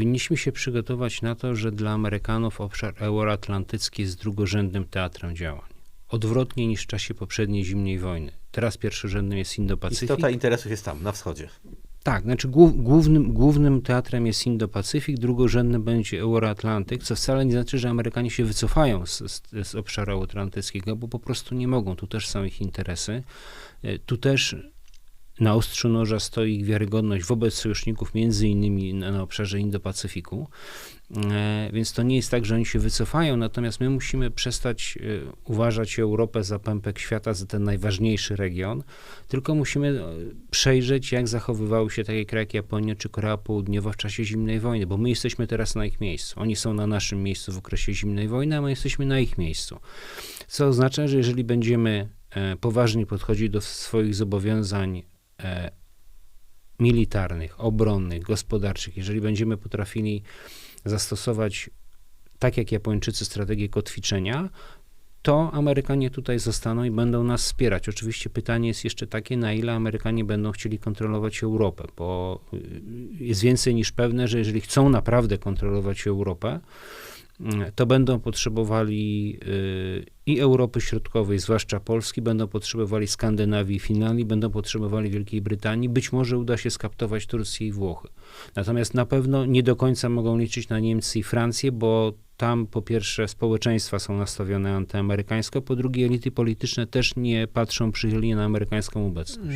powinniśmy się przygotować na to, że dla Amerykanów obszar euroatlantycki jest drugorzędnym teatrem działań. Odwrotnie niż w czasie poprzedniej zimnej wojny. Teraz pierwszorzędnym jest Indo-Pacyfik. Istota interesów jest tam, na wschodzie. Tak, znaczy głów, głównym, głównym teatrem jest Indo-Pacyfik, drugorzędnym będzie Euroatlantyk, co wcale nie znaczy, że Amerykanie się wycofają z, z, z obszaru euroatlantyckiego, bo po prostu nie mogą. Tu też są ich interesy. E, Tu też na ostrzu noża stoi ich wiarygodność wobec sojuszników, między innymi na, obszarze Indo-Pacyfiku. E, Więc to nie jest tak, że oni się wycofają, natomiast my musimy przestać e, uważać Europę za pępek świata, za ten najważniejszy region, tylko musimy e, przejrzeć, jak zachowywały się takie kraje jak Japonia czy Korea Południowa w czasie zimnej wojny, bo my jesteśmy teraz na ich miejscu. Oni są na naszym miejscu w okresie zimnej wojny, a my jesteśmy na ich miejscu. Co oznacza, że jeżeli będziemy poważnie podchodzić do swoich zobowiązań militarnych, obronnych, gospodarczych, jeżeli będziemy potrafili zastosować, tak jak Japończycy, strategię kotwiczenia, to Amerykanie tutaj zostaną i będą nas wspierać. Oczywiście pytanie jest jeszcze takie, na ile Amerykanie będą chcieli kontrolować Europę, bo y, jest więcej niż pewne, że jeżeli chcą naprawdę kontrolować Europę, to będą potrzebowali y, i Europy Środkowej, zwłaszcza Polski, będą potrzebowali Skandynawii Finlandii, będą potrzebowali Wielkiej Brytanii, być może uda się skaptować Turcję i Włochy. Natomiast na pewno nie do końca mogą liczyć na Niemcy i Francję, bo tam po pierwsze społeczeństwa są nastawione antyamerykańsko, po drugie elity polityczne też nie patrzą przychylnie na amerykańską obecność.